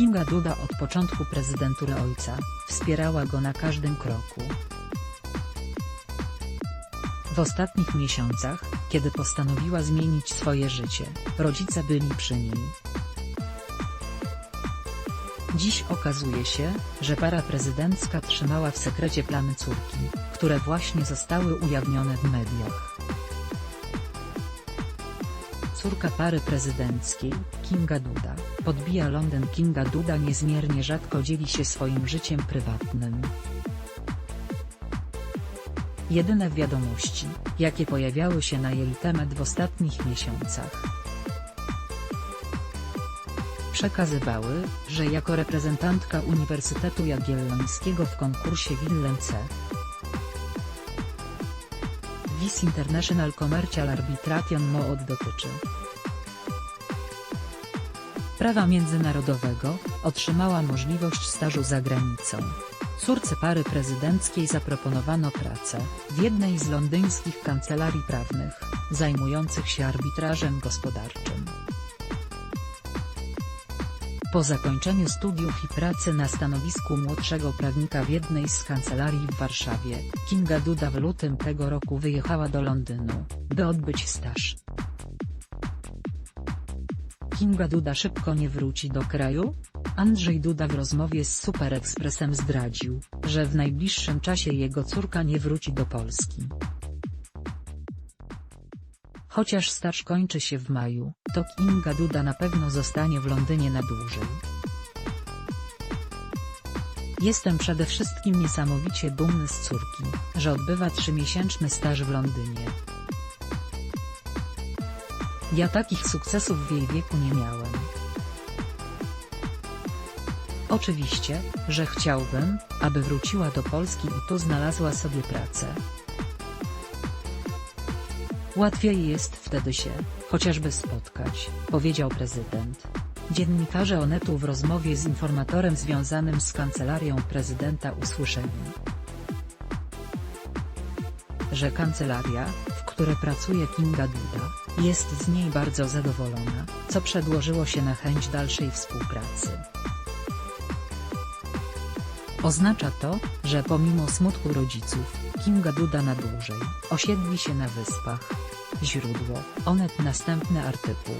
Kinga Duda od początku prezydentury ojca, wspierała go na każdym kroku. W ostatnich miesiącach, kiedy postanowiła zmienić swoje życie, rodzice byli przy niej. Dziś okazuje się, że para prezydencka trzymała w sekrecie plany córki, które właśnie zostały ujawnione w mediach. Córka pary prezydenckiej, Kinga Duda, podbija Londyn Kinga Duda niezmiernie rzadko dzieli się swoim życiem prywatnym. Jedyne wiadomości, jakie pojawiały się na jej temat w ostatnich miesiącach, przekazywały, że jako reprezentantka Uniwersytetu Jagiellońskiego w konkursie Willem C. WIS International Commercial Arbitration Mode dotyczy prawa międzynarodowego, otrzymała możliwość stażu za granicą. Córce pary prezydenckiej zaproponowano pracę w jednej z londyńskich kancelarii prawnych, zajmujących się arbitrażem gospodarczym. Po zakończeniu studiów i pracy na stanowisku młodszego prawnika w jednej z kancelarii w Warszawie, Kinga Duda w lutym tego roku wyjechała do Londynu, by odbyć staż. Kinga Duda szybko nie wróci do kraju? Andrzej Duda w rozmowie z Super Expressem zdradził, że w najbliższym czasie jego córka nie wróci do Polski. Chociaż staż kończy się w maju, to Kinga Duda na pewno zostanie w Londynie na dłużej. Jestem przede wszystkim niesamowicie dumny z córki, że odbywa trzymiesięczny staż w Londynie. Ja takich sukcesów w jej wieku nie miałem. Oczywiście, że chciałbym, aby wróciła do Polski i tu znalazła sobie pracę. Łatwiej jest wtedy się, chociażby spotkać, powiedział prezydent. Dziennikarze Onetu w rozmowie z informatorem związanym z kancelarią prezydenta usłyszeli, że kancelaria, w której pracuje Kinga Duda, jest z niej bardzo zadowolona, co przedłożyło się na chęć dalszej współpracy. Oznacza to, że pomimo smutku rodziców, Kinga Duda na dłużej osiedli się na wyspach. Źródło, Onet następny artykuł.